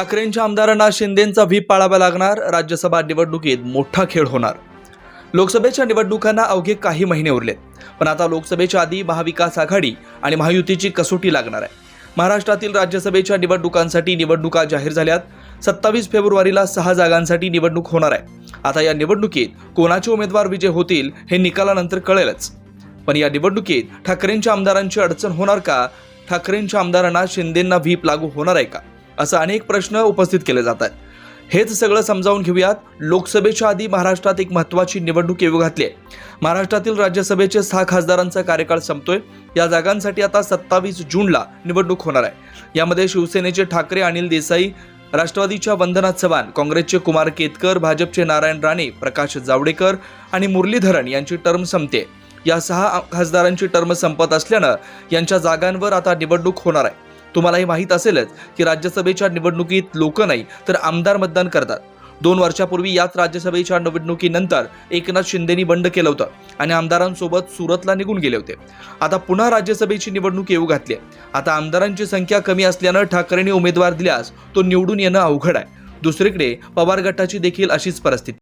ठाकरेंच्या आमदारांना शिंदेंचा व्हीप पाळावा लागणार राज्यसभा निवडणुकीत मोठा खेळ होणार. लोकसभेच्या निवडणुकांना अवघे काही महिने उरलेत पण आता लोकसभेच्या आधी महाविकास आघाडी आणि महायुतीची कसोटी लागणार आहे. महाराष्ट्रातील राज्यसभेच्या निवडणुकांसाठी निवडणुका जाहीर झाल्यात सत्तावीस फेब्रुवारीला सहा जागांसाठी निवडणूक होणार आहे. आता या निवडणुकीत कोणाचे उमेदवार विजय होतील हे निकालानंतर कळेलच. पण या निवडणुकीत ठाकरेंच्या आमदारांची अडचण होणार का? ठाकरेंच्या आमदारांना शिंदेंना व्हीप लागू होणार आहे का? असं अनेक प्रश्न उपस्थित केले जात आहेत. हेच सगळं समजावून घेऊयात. लोकसभेच्या आधी महाराष्ट्रात एक महत्त्वाची निवडणूक येऊ घातली आहे. महाराष्ट्रातील राज्यसभेचे सहा खासदारांचा कार्यकाळ संपतोय. या जागांसाठी आता सत्तावीस जूनला निवडणूक होणार आहे. यामध्ये शिवसेनेचे ठाकरे अनिल देसाई राष्ट्रवादीच्या वंदना चव्हाण काँग्रेसचे कुमार केतकर भाजपचे नारायण राणे प्रकाश जावडेकर आणि मुरलीधरन यांची टर्म संपते. या सहा खासदारांची टर्म संपत असल्यानं यांच्या जागांवर आता निवडणूक होणार आहे. तुम्हालाही माहीत असेलच की राज्यसभेच्या निवडणुकीत लोक नाही तर आमदार मतदान करतात. दोन वर्षापूर्वी याच राज्यसभेच्या निवडणुकीनंतर एकनाथ शिंदेनी बंड केलं होतं आणि आमदारांसोबत सुरतला निघून गेले होते. आता पुन्हा राज्यसभेची निवडणूक येऊ घातली आता आमदारांची संख्या कमी असल्यानं ठाकरेंनी उमेदवार दिल्यास तो निवडून येणं अवघड आहे. दुसरीकडे पवार गटाची देखील अशीच परिस्थिती.